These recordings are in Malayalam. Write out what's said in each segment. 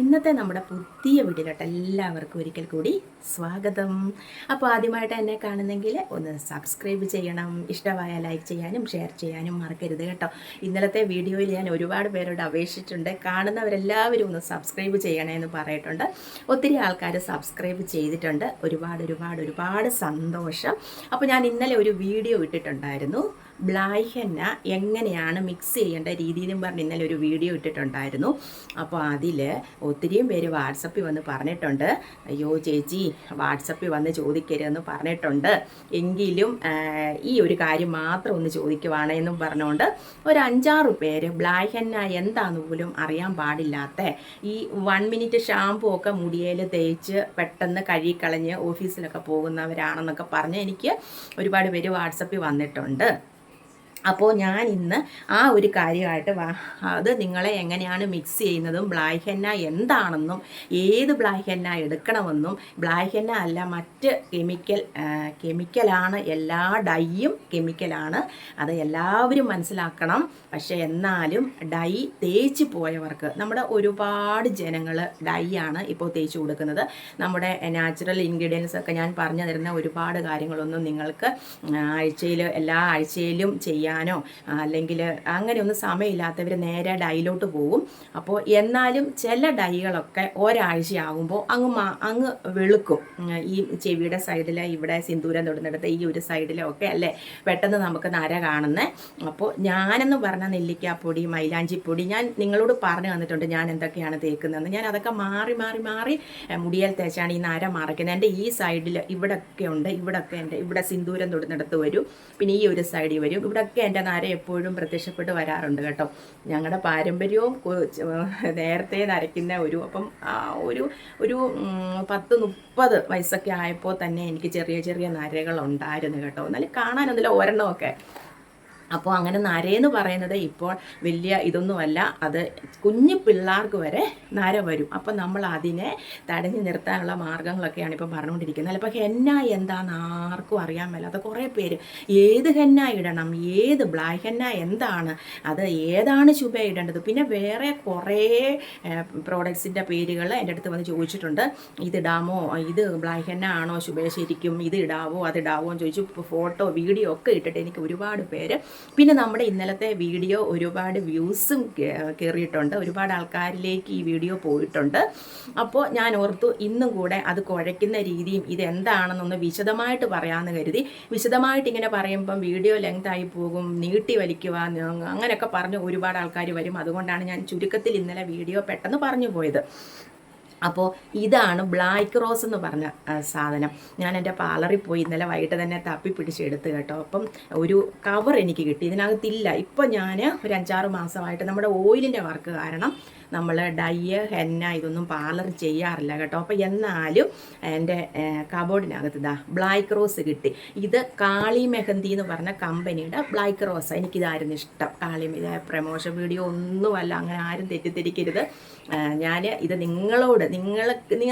ഇന്നത്തെ നമ്മുടെ പുതിയ വീട്ടിലോട്ട് എല്ലാവർക്കും ഒരിക്കൽ കൂടി സ്വാഗതം. അപ്പോൾ ആദ്യമായിട്ട് എന്നെ കാണുന്നെങ്കിൽ ഒന്ന് സബ്സ്ക്രൈബ് ചെയ്യണം. ഇഷ്ടമായ ലൈക്ക് ചെയ്യാനും ഷെയർ ചെയ്യാനും മറക്കരുത് കേട്ടോ. ഇന്നലത്തെ വീഡിയോയിൽ ഞാൻ ഒരുപാട് പേരോട് അപേക്ഷിച്ചിട്ടുണ്ട്. കാണുന്നവരെല്ലാവരും ഒന്ന് സബ്സ്ക്രൈബ് ചെയ്യണമെന്ന് പറയിട്ടുണ്ട് ഒത്തിരി ആൾക്കാർ സബ്സ്ക്രൈബ് ചെയ്തിട്ടുണ്ട്. ഒരുപാട് ഒരുപാട് ഒരുപാട് സന്തോഷം. അപ്പോൾ ഞാൻ ഇന്നലെ ഒരു വീഡിയോ ഇട്ടിട്ടുണ്ടായിരുന്നു. ബ്ലായ്ഹെന്ന എങ്ങനെയാണ് മിക്സ് ചെയ്യേണ്ട രീതി എന്നും പറഞ്ഞ് ഇന്നലെ ഒരു വീഡിയോ ഇട്ടിട്ടുണ്ടായിരുന്നു. അപ്പോൾ അതിൽ ഒത്തിരിയും പേര് വാട്സപ്പിൽ വന്ന് പറഞ്ഞിട്ടുണ്ട്. അയ്യോ ചേച്ചി വാട്സപ്പിൽ വന്ന് ചോദിക്കരുതെന്ന് പറഞ്ഞിട്ടുണ്ട്. എങ്കിലും ഈ ഒരു കാര്യം മാത്രം ഒന്ന് ചോദിക്കുവാണ് എന്നും പറഞ്ഞുകൊണ്ട് ഒരു അഞ്ചാറ് പേര് ബ്ലായ്ഹെന്ന എന്താണെന്ന് പോലും അറിയാൻ പാടില്ലാത്ത ഈ വൺ മിനിറ്റ് ഷാമ്പു ഒക്കെ മുടിയേൽ തേച്ച് പെട്ടെന്ന് കഴുകിക്കളഞ്ഞ് ഓഫീസിലൊക്കെ പോകുന്നവരാണെന്നൊക്കെ പറഞ്ഞ് എനിക്ക് ഒരുപാട് പേര് വാട്സപ്പിൽ വന്നിട്ടുണ്ട്. അപ്പോൾ ഞാൻ ഇന്ന് ആ ഒരു കാര്യമായിട്ട് അത് നിങ്ങളെ എങ്ങനെയാണ് മിക്സ് ചെയ്യുന്നതും ബ്ലാക്ക് ഹെന്ന എന്താണെന്നും ഏത് ബ്ലാക്ക് ഹെന്ന എടുക്കണമെന്നും ബ്ലാക്ക് ഹെന്ന അല്ല മറ്റ് കെമിക്കൽ കെമിക്കലാണ് എല്ലാ ഡൈയും കെമിക്കലാണ് അത് എല്ലാവരും മനസ്സിലാക്കണം. പക്ഷേ എന്നാലും ഡൈ തേച്ച് പോയവർക്ക് നമ്മുടെ ഒരുപാട് ജനങ്ങൾ ഡൈ ആണ് ഇപ്പോൾ തേച്ച് കൊടുക്കുന്നത്. നമ്മുടെ നാച്ചുറൽ ഇൻഗ്രീഡിയൻസ് ഒക്കെ ഞാൻ പറഞ്ഞു തരുന്ന ഒരുപാട് കാര്യങ്ങളൊന്നും നിങ്ങൾക്ക് ആഴ്ചയിൽ എല്ലാ ആഴ്ചയിലും ചെയ്യാനോ അല്ലെങ്കിൽ അങ്ങനെയൊന്നും സമയമില്ലാത്തവർ നേരെ ഡൈയിലോട്ട് പോകും. അപ്പോൾ എന്നാലും ചില ഡൈകളൊക്കെ ഒരാഴ്ചയാകുമ്പോൾ അങ്ങ് മാ അങ്ങ് വെളുക്കും. ഈ ചെവിയുടെ സൈഡിൽ ഇവിടെ സിന്ദൂരം തൊടുന്നിടത്ത് ഈ ഒരു സൈഡിലൊക്കെ അല്ലേ? പെട്ടെന്ന് നമുക്ക് നര കാണുന്നത് അപ്പോൾ ഞാനെന്ന് പറഞ്ഞ നെല്ലിക്കാപ്പൊടി മൈലാഞ്ചിപ്പൊടി ഞാൻ നിങ്ങളോട് പറഞ്ഞു തന്നിട്ടുണ്ട് ഞാൻ എന്തൊക്കെയാണ് തേക്കുന്നതെന്ന്. ഞാൻ അതൊക്കെ മാറി മാറി മാറി മുടിയാൽ തേച്ചാണ് ഈ നര മറയ്ക്കുന്നത്. എന്റെ ഈ സൈഡിൽ ഇവിടെയൊക്കെ ഉണ്ട് ഇവിടെ ഒക്കെ എന്റെ ഇവിടെ സിന്ദൂരം തൊടുന്നിടത്ത് വരും. പിന്നെ ഈ ഒരു സൈഡിൽ വരും. ഇവിടെയൊക്കെ എന്റെ നര എപ്പോഴും പ്രത്യക്ഷപ്പെട്ട് വരാറുണ്ട് കേട്ടോ. ഞങ്ങളുടെ പാരമ്പര്യവും നേരത്തെ നരയ്ക്കുന്ന ഒരു അപ്പം ഒരു ഒരു പത്ത് മുപ്പത് വയസ്സൊക്കെ ആയപ്പോൾ തന്നെ എനിക്ക് ചെറിയ ചെറിയ നരകളുണ്ടായിരുന്നു കേട്ടോ. എന്നാലും കാണാനൊന്നുമില്ല ഒരെണ്ണമൊക്കെ. അപ്പോൾ അങ്ങനെ നരയെന്ന് പറയുന്നത് ഇപ്പോൾ വലിയ ഇതൊന്നുമല്ല. അത് കുഞ്ഞു പിള്ളേർക്ക് വരെ നര വരും. അപ്പം നമ്മൾ അതിനെ തടഞ്ഞു നിർത്താനുള്ള മാർഗങ്ങളൊക്കെയാണ് ഇപ്പം പറഞ്ഞുകൊണ്ടിരിക്കുന്നത്. അപ്പോൾ ഹെന്ന എന്താണെന്ന് ആർക്കും അറിയാൻ മേലാത്ത കുറേ പേര് ഏത് ഹെന്ന ഇടണം ഏത് ബ്ലാക്ക് ഹെന്ന എന്താണ് അത് ഏതാണ് ശുഭ ഇടേണ്ടത്? പിന്നെ വേറെ കുറേ പ്രോഡക്ട്സിന്റെ പേരുകൾ എന്റെ അടുത്ത് വന്ന് ചോദിച്ചിട്ടുണ്ട്. ഇതിടാമോ ഇത് ബ്ലാക്ക് ഹെന്ന ആണോ ശുഭ ശരിക്കും? ഇത് ഇടാവോ? അത് ഇടാവോ എന്ന് ചോദിച്ചു ഫോട്ടോ വീഡിയോ ഒക്കെ ഇട്ടിട്ട് എനിക്ക് ഒരുപാട് പേര് പിന്നെ നമ്മുടെ ഇന്നലത്തെ വീഡിയോ ഒരുപാട് വ്യൂസും കയറിയിട്ടുണ്ട് ഒരുപാട് ആൾക്കാരിലേക്ക് ഈ വീഡിയോ പോയിട്ടുണ്ട്. അപ്പോൾ ഞാൻ ഓർത്തു ഇന്നും കൂടെ അത് കുഴയ്ക്കുന്ന രീതിയും ഇതെന്താണെന്നൊന്ന് വിശദമായിട്ട് പറയാമെന്ന് കരുതി. വിശദമായിട്ട് ഇങ്ങനെ പറയുമ്പം വീഡിയോ ലെങ്ത് ആയി പോകും നീട്ടി വലിക്കുക അങ്ങനെയൊക്കെ പറഞ്ഞ് ഒരുപാട് ആൾക്കാർ വരും. അതുകൊണ്ടാണ് ഞാൻ ചുരുക്കത്തിൽ ഇന്നലെ വീഡിയോ പെട്ടെന്ന് പറഞ്ഞു പോയത്. അപ്പോൾ ഇതാണ് ബ്ലാക്ക് റോസ് എന്ന് പറഞ്ഞ സാധനം. ഞാൻ എന്റെ പാർലറിൽ പോയി ഇന്നലെ വൈകിട്ട് തന്നെ തപ്പി പിടിച്ചെടുത്ത് കേട്ടോ. അപ്പം ഒരു കവർ എനിക്ക് കിട്ടി. ഇതിനകത്തില്ല. ഇപ്പം ഞാൻ ഒരു അഞ്ചാറ് മാസമായിട്ട് നമ്മുടെ ഓയിലിന്റെ വർക്ക് കാരണം നമ്മൾ ഡയ്യ് ഹെന്ന ഇതൊന്നും പാർലർ ചെയ്യാറില്ല കേട്ടോ. അപ്പോൾ എന്നാലും എന്റെ കബോർഡിനകത്ത് ഇതാ ബ്ലാക്ക് റോസ് കിട്ടി. ഇത് കാളി മെഹന്തി എന്ന് പറഞ്ഞ കമ്പനിയുടെ ബ്ലാക്ക് റോസ് എനിക്കിതായിരുന്നു ഇഷ്ടം. കാളി ഇത് പ്രമോഷൻ വീഡിയോ ഒന്നുമല്ല അങ്ങനെ ആരും തെറ്റിദ്ധരിക്കരുത്. ഞാൻ ഇത് നിങ്ങളോട് നിങ്ങൾ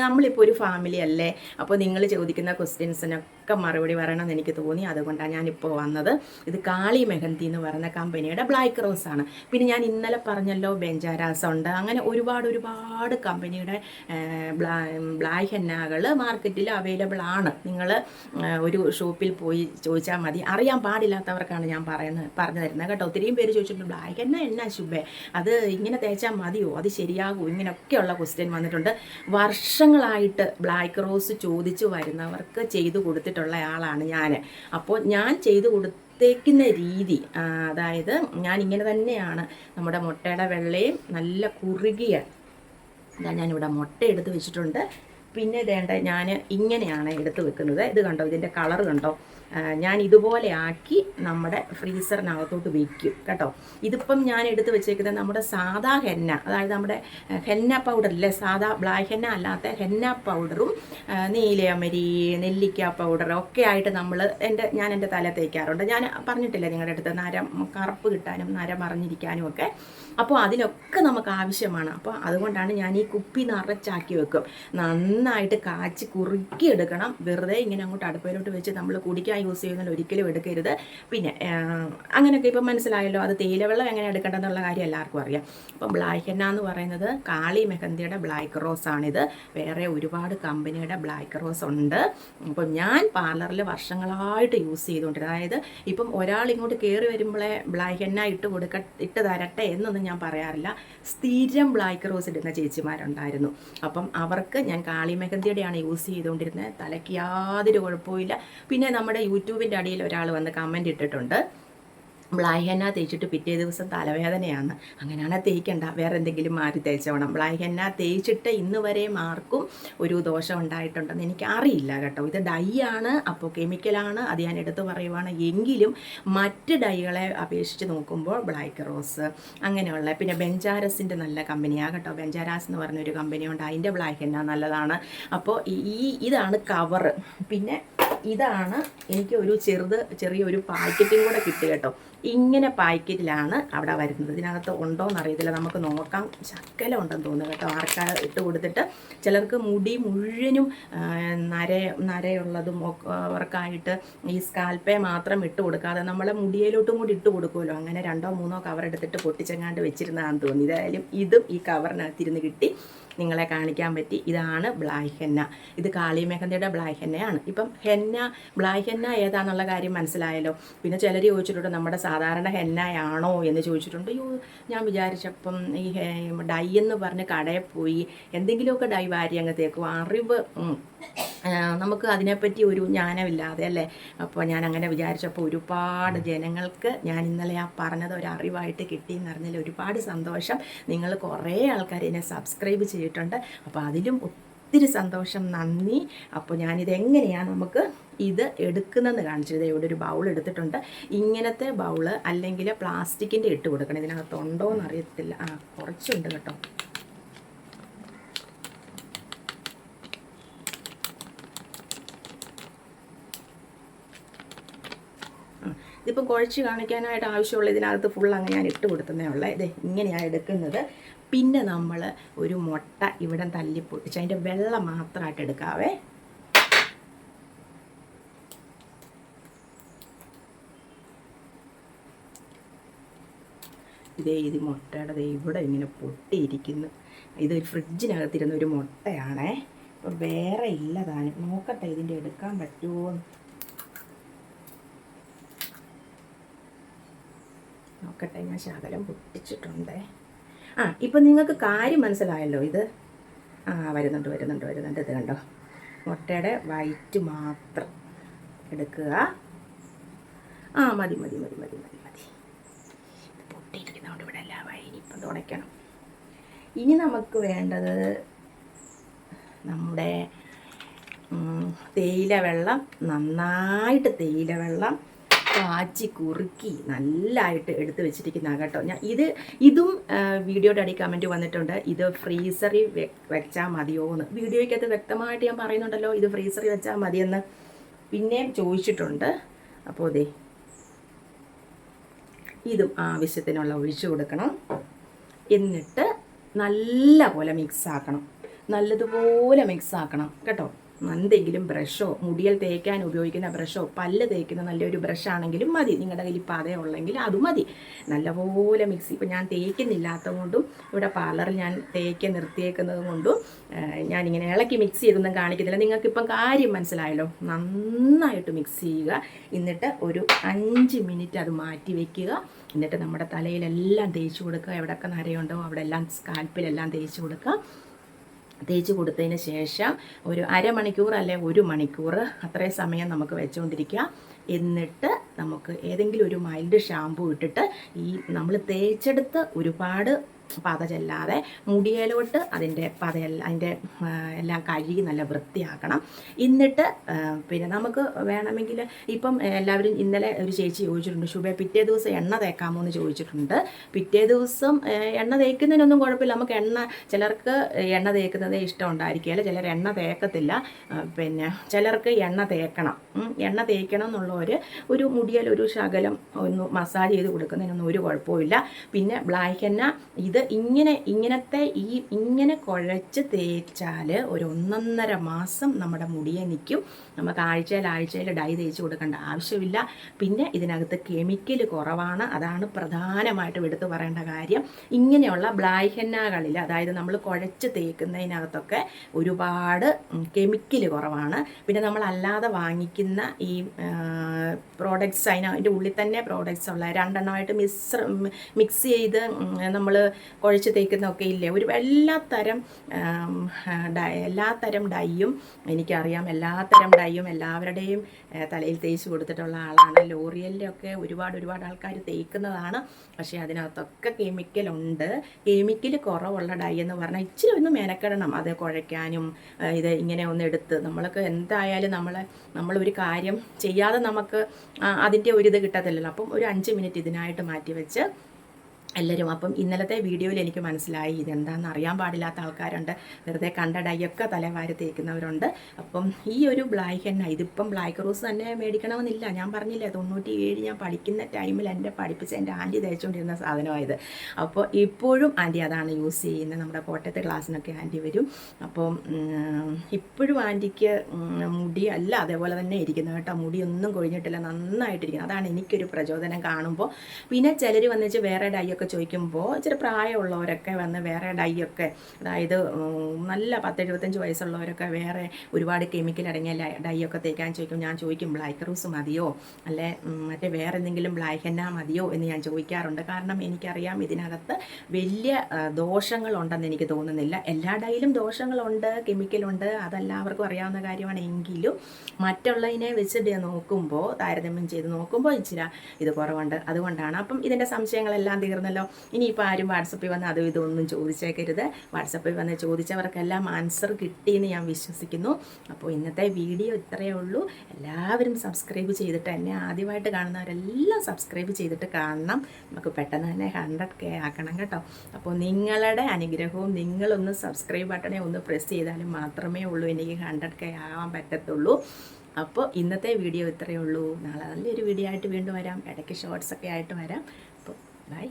നമ്മളിപ്പോൾ ഒരു ഫാമിലി അല്ലേ? അപ്പോൾ നിങ്ങൾ ചോദിക്കുന്ന ക്വസ്റ്റ്യൻസിനൊക്കെ മറുപടി പറയണമെന്ന് എനിക്ക് തോന്നി. അതുകൊണ്ടാണ് ഞാനിപ്പോൾ വന്നത്. ഇത് കാളി മെഹന്തി എന്ന് പറയുന്ന കമ്പനിയുടെ ബ്ലാക്ക് റോസ് ആണ്. പിന്നെ ഞാൻ ഇന്നലെ പറഞ്ഞല്ലോ ബെഞ്ചാരാസ് ഉണ്ട്. അങ്ങനെ ഒരുപാട് ഒരുപാട് കമ്പനിയുടെ ബ്ലാക്ക് ഹെന്നാകൾ മാർക്കറ്റിൽ അവൈലബിൾ ആണ്. നിങ്ങൾ ഒരു ഷോപ്പിൽ പോയി ചോദിച്ചാൽ മതി. അറിയാൻ പാടില്ലാത്തവർക്കാണ് ഞാൻ പറയുന്നത് പറഞ്ഞു തരുന്നത് കേട്ടോ. ഒത്തിരിയും പേര് ചോദിച്ചിട്ടുണ്ട് ബ്ലാക്ക് ഹെന്ന എന്നാ ശുഭേ? അത് ഇങ്ങനെ തേച്ചാൽ മതിയോ? അത് ശരിയാകുമോ? ഇങ്ങനെയൊക്കെയുള്ള ക്വസ്റ്റ്യൻ വന്നിട്ടുണ്ട്. വർഷങ്ങളായിട്ട് ബ്ലാക്ക് റോസ് ചോദിച്ചു വരുന്നവർക്ക് ചെയ്തു കൊടുത്തിട്ടുള്ള ആളാണ് ഞാൻ അപ്പോൾ ഞാൻ ചെയ്തു കൊടുത്തേക്കുന്ന രീതി അതായത് ഞാൻ ഇങ്ങനെ തന്നെയാണ് നമ്മുടെ മുട്ടയുടെ വെള്ളയും നല്ല കുറുകിയ ഞാനിവിടെ മുട്ട എടുത്ത് വെച്ചിട്ടുണ്ട്. പിന്നെ ഇതേണ്ട ഞാൻ ഇങ്ങനെയാണ് എടുത്ത് വെക്കുന്നത്. ഇത് കണ്ടോ ഇതിന്റെ കളർ കണ്ടോ? ഞാൻ ഇതുപോലെ ആക്കി നമ്മുടെ ഫ്രീസറിനകത്തോട്ട് വെക്കും കേട്ടോ. ഇതിപ്പം ഞാൻ എടുത്ത് വെച്ചേക്കുന്നത് നമ്മുടെ സാധാ ഹെന്ന അതായത് നമ്മുടെ ഹെന്ന പൗഡർ അല്ലേ സാധാ ബ്ലാക്ക് ഹെന്ന അല്ലാത്ത ഹെന്ന പൗഡറും നീലയമരി നെല്ലിക്ക പൗഡറും ഒക്കെ ആയിട്ട് നമ്മൾ എന്റെ ഞാൻ എന്റെ തല തേക്കാറുണ്ട്. ഞാൻ പറഞ്ഞിട്ടില്ല നിങ്ങളുടെ അടുത്ത് നരം കറുപ്പ് കിട്ടാനും നരം അറിഞ്ഞിരിക്കാനും ഒക്കെ? അപ്പോൾ അതിലൊക്കെ നമുക്ക് ആവശ്യമാണ്. അപ്പോൾ അതുകൊണ്ടാണ് ഞാൻ ഈ കുപ്പി നിറച്ചാക്കി വെക്കും. നന്നായിട്ട് കാച്ചി കുറുക്കി എടുക്കണം വെറുതെ ഇങ്ങനെ അങ്ങോട്ട് അടുപ്പയിലോട്ട് വെച്ച് നമ്മൾ കുടിക്കാൻ യൂസ് ചെയ്യുന്നതിൽ ഒരിക്കലും എടുക്കരുത്. പിന്നെ അങ്ങനെയൊക്കെ ഇപ്പം മനസ്സിലായല്ലോ. അത് തേയിലവെള്ളം എങ്ങനെ എടുക്കേണ്ടതെന്നുള്ള കാര്യം എല്ലാവർക്കും അറിയാം. അപ്പം ബ്ലാക്ക് എന്ന എന്ന് പറയുന്നത് കാളി മെഹന്തിയുടെ ബ്ലാക്ക് റോസ് ആണിത്. വേറെ ഒരുപാട് കമ്പനിയുടെ ബ്ലാക്ക് റോസ് ഉണ്ട്. അപ്പം ഞാൻ പാർലറിൽ വർഷങ്ങളായിട്ട് യൂസ് ചെയ്തുകൊണ്ടിരുന്നത്. അതായത് ഇപ്പം ഒരാൾ ഇങ്ങോട്ട് കയറി വരുമ്പോഴേ ബ്ലാക്ക് എന്ന ഇട്ട് കൊടുക്ക ഇട്ട് തരട്ടെ എന്നൊന്നും ഞാൻ പറയാറില്ല. സ്ഥിരം ബ്ലാക്ക് റോസ് ഇടുന്ന ചേച്ചിമാരുണ്ടായിരുന്നു. അപ്പം അവർക്ക് ഞാൻ കാളി മെഹന്തിയുടെയാണ് യൂസ് ചെയ്തുകൊണ്ടിരുന്നത്. തലയ്ക്ക് യാതൊരു കുഴപ്പമില്ല പിന്നെ നമ്മുടെ യൂട്യൂബിന്റെ അടിയിൽ ഒരാൾ വന്ന് കമന്റ് ഇട്ടിട്ടുണ്ട്. ബ്ലാക്ക് തേച്ചിട്ട് പിറ്റേ ദിവസം തലവേദനയാണ്. അങ്ങനെയാണെങ്കിൽ തേക്കണ്ട. വേറെ എന്തെങ്കിലും മാറി തേച്ചോണം. ബ്ലാക്ക് ഹെന്ന തേച്ചിട്ട് ഇന്ന് വരെ ആർക്കും ഒരു ദോഷം ഉണ്ടായിട്ടുണ്ടെന്ന് എനിക്ക് അറിയില്ല കേട്ടോ. ഇത് ഡൈ ആണ് അപ്പോൾ കെമിക്കലാണ് അത് ഞാൻ എടുത്തു പറയുവാണ്. എങ്കിലും മറ്റ് ഡൈകളെ അപേക്ഷിച്ച് നോക്കുമ്പോൾ ബ്ലാക്ക് റോസ് അങ്ങനെയുള്ള പിന്നെ ബെഞ്ചാരസിന്റെ നല്ല കമ്പനിയാണ് കേട്ടോ. ബെഞ്ചാരാസ് എന്ന് പറഞ്ഞൊരു കമ്പനി ഉണ്ട് അതിന്റെ ബ്ലാക്കെന്ന നല്ലതാണ്. അപ്പോൾ ഈ ഇതാണ് കവറ് പിന്നെ ഇതാണ് എനിക്ക് ഒരു ചെറുത് ചെറിയൊരു പാക്കറ്റും കൂടെ കിട്ടി കേട്ടോ. ഇങ്ങനെ പാക്കറ്റിലാണ് അവിടെ വരുന്നത്. ഇതിനകത്ത് ഉണ്ടോ എന്നറിയത്തില്ല നമുക്ക് നോക്കാം. ശക്കല ഉണ്ടെന്ന് തോന്നുന്നു കേട്ടോ. ആർക്കാ ഇട്ട് കൊടുത്തിട്ട് ചിലർക്ക് മുടി മുഴുവനും നര നരയുള്ളതും അവർക്കായിട്ട് ഈ സ്കാൽപ്പേ മാത്രം ഇട്ട് കൊടുക്കാതെ നമ്മളെ മുടിയിലോട്ടും കൂടി ഇട്ട് കൊടുക്കുമല്ലോ. അങ്ങനെ രണ്ടോ മൂന്നോ കവർ എടുത്തിട്ട് പൊട്ടിച്ചെങ്ങാണ്ട് വെച്ചിരുന്നതാണെന്ന് തോന്നി ഇതായാലും ഇതും ഈ കവറിനകത്തിരുന്ന് കിട്ടി. നിങ്ങളെ കാണിക്കാൻ പറ്റി. ഇതാണ് ബ്ലാക്ക് ഹെന്ന. ഇത് കാളി മെഹന്തിയുടെ ഹെന്നയാണ്. ഇപ്പം ഹെന്ന ബ്ലാക്ക് ഹെന്ന ഏതാന്നുള്ള കാര്യം മനസ്സിലായല്ലോ. പിന്നെ ചിലർ ചോദിച്ചിട്ടുണ്ട് നമ്മുടെ സാധാരണ ഹെന്നയാണോ എന്ന് ചോദിച്ചിട്ടുണ്ട്. അയ്യോ ഞാൻ വിചാരിച്ചപ്പം ഈ ഡൈ എന്ന് പറഞ്ഞ് കടയിൽ പോയി എന്തെങ്കിലുമൊക്കെ ഡൈ വാരി അങ്ങ് തേക്കും. അറിവ് നമുക്ക് അതിനെപ്പറ്റി ഒരു ജ്ഞാനമില്ലാതെ അല്ലേ? അപ്പോൾ ഞാൻ അങ്ങനെ വിചാരിച്ചപ്പോൾ ഒരുപാട് ജനങ്ങൾക്ക് ഞാൻ ഇന്നലെ ആ പറഞ്ഞത് ഒരു അറിവായിട്ട് കിട്ടിയെന്ന് പറഞ്ഞാൽ ഒരുപാട് സന്തോഷം. നിങ്ങൾ കുറേ ആൾക്കാർ എന്നെ സബ്സ്ക്രൈബ് ചെയ്തിട്ടുണ്ട്. അപ്പോൾ അതിലും ഒത്തിരി സന്തോഷം നന്ദി. അപ്പോൾ ഞാനിത് എങ്ങനെയാണ് നമുക്ക് ഇത് എടുക്കുന്നതെന്ന് കാണിച്ചത് ഇവിടെ ഒരു ബൗൾ എടുത്തിട്ടുണ്ട്. ഇങ്ങനത്തെ ബൗൾ അല്ലെങ്കിൽ പ്ലാസ്റ്റിക്കിന്റെ ഇട്ട് കൊടുക്കണം. ഇതിനകത്ത് ഉണ്ടോ എന്ന് അറിയത്തില്ല. ആ കുറച്ചുണ്ട് കേട്ടോ. ഇതിപ്പം കുഴച്ച് കാണിക്കാനായിട്ട് ആവശ്യമുള്ള ഇതിനകത്ത് ഫുൾ അങ്ങ് ഞാൻ ഇട്ട് കൊടുത്തതേ ഉള്ളേ. ഇത് ഇങ്ങനെയാണ് എടുക്കുന്നത്. പിന്നെ നമ്മൾ ഒരു മുട്ട ഇവിടെ തല്ലി പൊട്ടിച്ച് അതിന്റെ വെള്ളം മാത്രമായിട്ട് എടുക്കാവേ. ഇതേ ഇത് മുട്ടയുടെ ദേ ഇവിടെ ഇങ്ങനെ പൊട്ടിയിരിക്കുന്നു. ഇത് ഫ്രിഡ്ജിനകത്തിരുന്ന ഒരു മുട്ടയാണേ. അപ്പം വേറെ ഇല്ലതാണ്. നോക്കട്ടെ ഇതിന്റെ എടുക്കാൻ പറ്റുമോ. നോക്കട്ടെ ഞാൻ ശകലം പൊട്ടിച്ചിട്ടുണ്ടേ. ആ ഇപ്പം നിങ്ങൾക്ക് കാര്യം മനസ്സിലായല്ലോ ഇത്? ആ വരുന്നുണ്ട് വരുന്നുണ്ട് വരുന്നുണ്ട്. ഇത് കണ്ടോ? മുട്ടയുടെ വൈറ്റ് മാത്രം എടുക്കുക. ആ മതി മതി മതി മതി മതി മതി. ഇത് പൊട്ടിയിരിക്കുന്നതുകൊണ്ട് ഇവിടെ എല്ലാ വൈകി ഇപ്പം തുടയ്ക്കണം ഇനി നമുക്ക് വേണ്ടത് നമ്മുടെ തേയില വെള്ളം നന്നായിട്ട് തേയില വെള്ളം കാച്ചി കുറുക്കി നല്ലതായിട്ട് എടുത്ത് വെച്ചിരിക്കുന്ന കേട്ടോ. ഞാൻ ഇത് ഇതും വീഡിയോയുടെ അടി കമന്റ് വന്നിട്ടുണ്ട്. ഇത് ഫ്രീസറിൽ വെച്ചാൽ മതിയോ എന്ന് വീഡിയോയ്ക്കകത്ത് വ്യക്തമായിട്ട് ഞാൻ പറയുന്നുണ്ടല്ലോ ഇത് ഫ്രീസറിൽ വെച്ചാൽ മതിയെന്ന്. പിന്നെയും ചോദിച്ചിട്ടുണ്ട്. അപ്പോൾ അതെ ഇതും ആവശ്യത്തിനുള്ള ഒഴിച്ചു കൊടുക്കണം. എന്നിട്ട് നല്ല പോലെ മിക്സ് ആക്കണം. നല്ലതുപോലെ മിക്സ് ആക്കണം. കേട്ടോ. എന്തെങ്കിലും ബ്രഷോ മുടിയിൽ തേക്കാൻ ഉപയോഗിക്കുന്ന ബ്രഷോ പല്ല് തേക്കുന്ന നല്ലൊരു ബ്രഷാണെങ്കിലും മതി. നിങ്ങളുടെ കയ്യിൽ പാതേ ഉള്ളെങ്കിൽ അത് മതി. നല്ലപോലെ മിക്സി ഇപ്പം ഞാൻ തേക്കുന്നില്ലാത്തത് കൊണ്ടും ഇവിടെ പാർലറിൽ ഞാൻ തേക്ക് നിർത്തിയേക്കുന്നത് കൊണ്ടും ഞാനിങ്ങനെ ഇളക്കി മിക്സ് ചെയ്തൊന്നും കാണിക്കുന്നില്ല നിങ്ങൾക്കിപ്പം കാര്യം മനസ്സിലായല്ലോ? നന്നായിട്ട് മിക്സ് ചെയ്യുക. എന്നിട്ട് ഒരു അഞ്ച് മിനിറ്റ് അത് മാറ്റി വയ്ക്കുക എന്നിട്ട് നമ്മുടെ തലയിലെല്ലാം തേച്ച് കൊടുക്കുക. എവിടെയൊക്കെ നരയുണ്ടോ അവിടെ എല്ലാം സ്കാൽപ്പിലെല്ലാം തേച്ച് കൊടുക്കുക. തേച്ച് കൊടുത്തതിന് ശേഷം ഒരു അരമണിക്കൂർ അല്ലെ ഒരു മണിക്കൂർ അത്രയും സമയം നമുക്ക് വെച്ചുകൊണ്ടിരിക്കുക എന്നിട്ട് നമുക്ക് ഏതെങ്കിലും ഒരു മൈൽഡ് ഷാമ്പു ഇട്ടിട്ട് ഈ നമ്മൾ തേച്ചെടുത്ത് ഒരുപാട് പത ചെല്ലാതെ മുടിയിലോട്ട് അതിന്റെ പതയെല്ലാം അതിന്റെ എല്ലാം കഴുകി നല്ല വൃത്തിയാക്കണം. എന്നിട്ട് പിന്നെ നമുക്ക് വേണമെങ്കിൽ ഇപ്പം എല്ലാവരും ഇന്നലെ ഒരു ചേച്ചി ചോദിച്ചിട്ടുണ്ട് ശുഭ പിറ്റേ ദിവസം എണ്ണ തേക്കാമോ? എന്ന് ചോദിച്ചിട്ടുണ്ട്. പിറ്റേ ദിവസം എണ്ണ തേക്കുന്നതിനൊന്നും കുഴപ്പമില്ല. നമുക്ക് എണ്ണ ചിലർക്ക് എണ്ണ തേക്കുന്നതേ ഇഷ്ടം ഉണ്ടായിരിക്കുകയില്ല ചിലർ എണ്ണ തേക്കത്തില്ല. പിന്നെ ചിലർക്ക് എണ്ണ തേക്കണം. എണ്ണ തേക്കണം എന്നുള്ളവർ ഒരു മുടിയിൽ ഒരു ശകലം ഒന്ന് മസാജ് ചെയ്ത് കൊടുക്കുന്നതിനൊന്നും ഒരു കുഴപ്പമില്ല പിന്നെ ബ്ലാക്ക് എണ്ണ ഇത് ഇങ്ങനെ ഇങ്ങനത്തെ ഈ ഇങ്ങനെ കുഴച്ച് തേച്ചാൽ ഒരു ഒന്നൊന്നര മാസം നമ്മുടെ മുടിയെ നിൽക്കും നമുക്ക് ആഴ്ചയിൽ ആഴ്ചയിൽ ഡൈ തേച്ച് കൊടുക്കേണ്ട ആവശ്യമില്ല. പിന്നെ ഇതിനകത്ത് കെമിക്കൽ കുറവാണ്. അതാണ് പ്രധാനമായിട്ടും എടുത്തു പറയേണ്ട കാര്യം. ഇങ്ങനെയുള്ള ബ്ലാക്ക് എണ്ണകളിൽ അതായത് നമ്മൾ കുഴച്ച് തേക്കുന്നതിനകത്തൊക്കെ ഒരുപാട് കെമിക്കൽ കുറവാണ്. പിന്നെ നമ്മൾ അല്ലാതെ വാങ്ങിക്കുന്ന ഈ പ്രോഡക്റ്റ്സ് അതിന് അതിന്റെ ഉള്ളിൽ തന്നെ പ്രോഡക്റ്റ്സ് ഉള്ള രണ്ടെണ്ണമായിട്ട് മിക്സ് മിക്സ് ചെയ്ത് നമ്മൾ കുഴച്ച് തേക്കുന്നതൊക്കെ ഇല്ലേ? ഒരു എല്ലാ തരം ഡൈ തരം ഡൈയും എനിക്കറിയാം. എല്ലാ തരം ഡൈയും എല്ലാവരുടെയും തലയിൽ തേച്ച് കൊടുത്തിട്ടുള്ള ആളാണ്. ലോറിയലിന്റെ ഒക്കെ ഒരുപാട് ഒരുപാട് ആൾക്കാർ തേക്കുന്നതാണ്. പക്ഷേ അതിനകത്തൊക്കെ കെമിക്കലുണ്ട് കെമിക്കൽ കുറവുള്ള ഡൈ എന്ന് പറഞ്ഞാൽ ഇച്ചിരി ഒന്ന് മെനക്കെടണം. അത് കുഴയ്ക്കാനും ഇത് ഇങ്ങനെ ഒന്ന് എടുത്ത് നമ്മൾക്ക് എന്തായാലും നമ്മളെ നമ്മളൊരു കാര്യം ചെയ്യാതെ നമുക്ക് അതിന്റെ ഒരു ഇത് കിട്ടത്തില്ലല്ലോ. അപ്പം ഒരു അഞ്ച് മിനിറ്റ് ഇതിനായിട്ട് മാറ്റി വെച്ച് എല്ലാവരും അപ്പം ഇന്നലത്തെ വീഡിയോയിൽ എനിക്ക് മനസ്സിലായി ഇതെന്താണെന്ന് അറിയാൻ പാടില്ലാത്ത ആൾക്കാരുണ്ട്. വെറുതെ കണ്ട ഡൈയൊക്കെ തലവാരി തേക്കുന്നവരുണ്ട്. അപ്പം ഈ ഒരു ബ്ലാക്ക് എണ്ണ ഇതിപ്പം ബ്ലാക്ക് റോസ് തന്നെ മേടിക്കണമെന്നില്ല. ഞാൻ പറഞ്ഞില്ലേ തൊണ്ണൂറ്റി ഏഴ് ഞാൻ പഠിക്കുന്ന ടൈമിൽ എന്റെ പഠിപ്പിച്ച എന്റെ ആന്റി തേച്ചുകൊണ്ടിരുന്ന സാധനമായത്. അപ്പോൾ ഇപ്പോഴും ആന്റി അതാണ് യൂസ് ചെയ്യുന്നത്. നമ്മുടെ കോട്ടയത്തെ ക്ലാസ്സിനൊക്കെ ആന്റി വരും. അപ്പം ഇപ്പോഴും ആന്റിക്ക് മുടി അല്ല അതേപോലെ തന്നെ ഇരിക്കുന്നത് കേട്ടോ. മുടിയൊന്നും കൊഴിഞ്ഞിട്ടില്ല നന്നായിട്ടിരിക്കുന്നത് അതാണ് എനിക്കൊരു പ്രചോദനം കാണുമ്പോൾ. പിന്നെ ചിലർ വന്നിച്ച് വേറെ ഡൈ ഒക്കെ ചോദിക്കുമ്പോൾ ഇച്ചിരി പ്രായമുള്ളവരൊക്കെ വന്ന് വേറെ ഡൈ ഒക്കെ അതായത് നല്ല പത്തെഴുപത്തഞ്ച് വയസ്സുള്ളവരൊക്കെ വേറെ ഒരുപാട് കെമിക്കൽ അടങ്ങിയ ഡൈ ഒക്കെ തേക്കാൻ ചോദിക്കും. ഞാൻ ചോദിക്കും ബ്ലാക്ക് റൂസ് മതിയോ? അല്ലെ മറ്റേ വേറെ എന്തെങ്കിലും ബ്ലാക്ക് ഹെന്ന മതിയോ എന്ന് ഞാൻ ചോദിക്കാറുണ്ട്. കാരണം എനിക്കറിയാം ഇതിനകത്ത് വലിയ ദോഷങ്ങളുണ്ടെന്ന് എനിക്ക് തോന്നുന്നില്ല. എല്ലാ ഡൈയിലും ദോഷങ്ങളുണ്ട് കെമിക്കലുണ്ട് അതെല്ലാവർക്കും അറിയാവുന്ന കാര്യമാണ്. എങ്കിലും മറ്റുള്ളതിനെ വെച്ചിട്ട് നോക്കുമ്പോൾ താരതമ്യം ചെയ്ത് നോക്കുമ്പോൾ ഇച്ചിരി ഇത് കുറവുണ്ട്. അതുകൊണ്ടാണ്. അപ്പം ഇതിന്റെ സംശയങ്ങളെല്ലാം തീർന്നല്ലോ. ഇനിയിപ്പോൾ ആരും വാട്സപ്പിൽ വന്ന് അതും ഇതൊന്നും ചോദിച്ചേക്കരുത്. വാട്സപ്പിൽ വന്ന് ചോദിച്ചവർക്കെല്ലാം ആൻസർ കിട്ടിയെന്ന് ഞാൻ വിശ്വസിക്കുന്നു. അപ്പോൾ ഇന്നത്തെ വീഡിയോ ഇത്രയേ ഉള്ളൂ. എല്ലാവരും സബ്സ്ക്രൈബ് ചെയ്തിട്ട് എന്നെ ആദ്യമായിട്ട് കാണുന്നവരെല്ലാം സബ്സ്ക്രൈബ് ചെയ്തിട്ട് കാണണം. നമുക്ക് പെട്ടെന്ന് തന്നെ ഹൺഡ്രഡ് കെ ആക്കണം കേട്ടോ. അപ്പോൾ നിങ്ങളുടെ അനുഗ്രഹവും നിങ്ങളൊന്ന് സബ്സ്ക്രൈബ് ബട്ടണെ ഒന്ന് പ്രസ് ചെയ്താലും മാത്രമേ ഉള്ളൂ. എനിക്ക് ഹൺഡ്രഡ് കെ ആകാൻ പറ്റത്തുള്ളൂ. അപ്പോൾ ഇന്നത്തെ വീഡിയോ ഇത്രയേ ഉള്ളൂ. നാളെ നല്ലൊരു വീഡിയോ ആയിട്ട് വീണ്ടും വരാം. ഇടയ്ക്ക് ഷോർട്സ് ഒക്കെ ആയിട്ട് വരാം. അപ്പോൾ ബൈ